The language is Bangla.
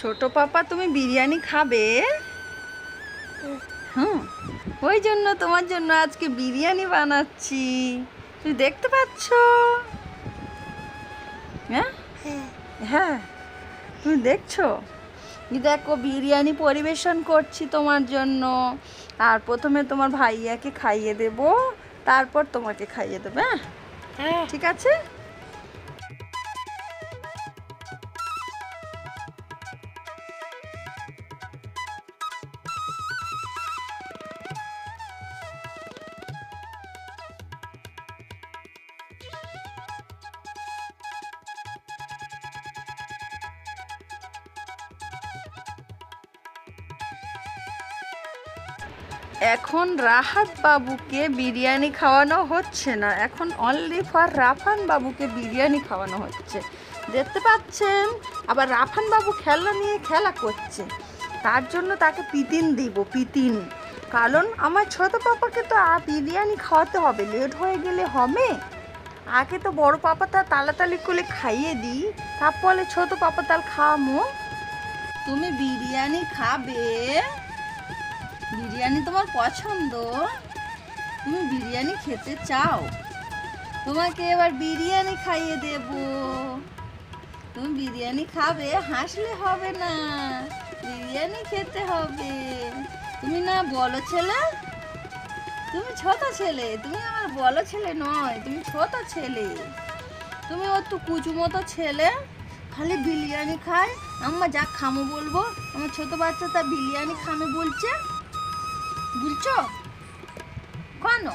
ছোট পাপা তুমি বিরিয়ানি খাবে? হুম ওই জন্য তোমার জন্য আজকে বিরিয়ানি বানাচ্ছি। তুমি দেখতে পাচ্ছ? হ্যাঁ? হ্যাঁ। হ্যাঁ তুমি দেখছ? দেখো বিরিয়ানি পরিবেশন করছি তোমার জন্য। আর প্রথমে তোমার ভাইয়াকে খাইয়ে দেব তারপর তোমাকে খাইয়ে দেবে হ্যাঁ? হ্যাঁ। ঠিক আছে? এখন রাহাত বাবুকে বিরিয়ানি খাওয়ানো হচ্ছে না। এখন অনলি ফর রাফান বাবুকে বিরিয়ানি খাওয়ানো হচ্ছে। দেখতে পাচ্ছেন, আবার রাফান বাবু খেলা নিয়ে খেলা করছে। তার জন্য তাকে পিতিন দিব পিতিন কারণ আমার ছোট পাপাকে তো বিরিয়ানি খাওয়াতে হবে লেট হয়ে গেলে হবে। আগে তো বড় পাপাটা তালাতালি করে খাইয়ে দিই, তারপরে ছোট পাপা তাল খাওয়ামো। তুমি বিরিয়ানি খাবে? বিরিয়ানি তোমার পছন্দ? তুমি বিরিয়ানি খেতে চাও? তোমাকে এবার বিরিয়ানি খাইয়ে দেব। তুমি বিরিয়ানি খাবে, হাসলে হবে না। বিরিয়ানি খেতে হবে। তুমি না বলো ছেলে? তুমি ছোট ছেলে, তুমি আমার বলো ছেলে নয়, তুমি ছোট ছেলে। তুমি অত কুচু মতো ছেলে, খালি বিরিয়ানি খায়। আম্মা যা খামো বলব, আমার ছোট বাচ্চা তা বিরিয়ানি খামে বলছে। ¿Gulcho? ¿Cuándo?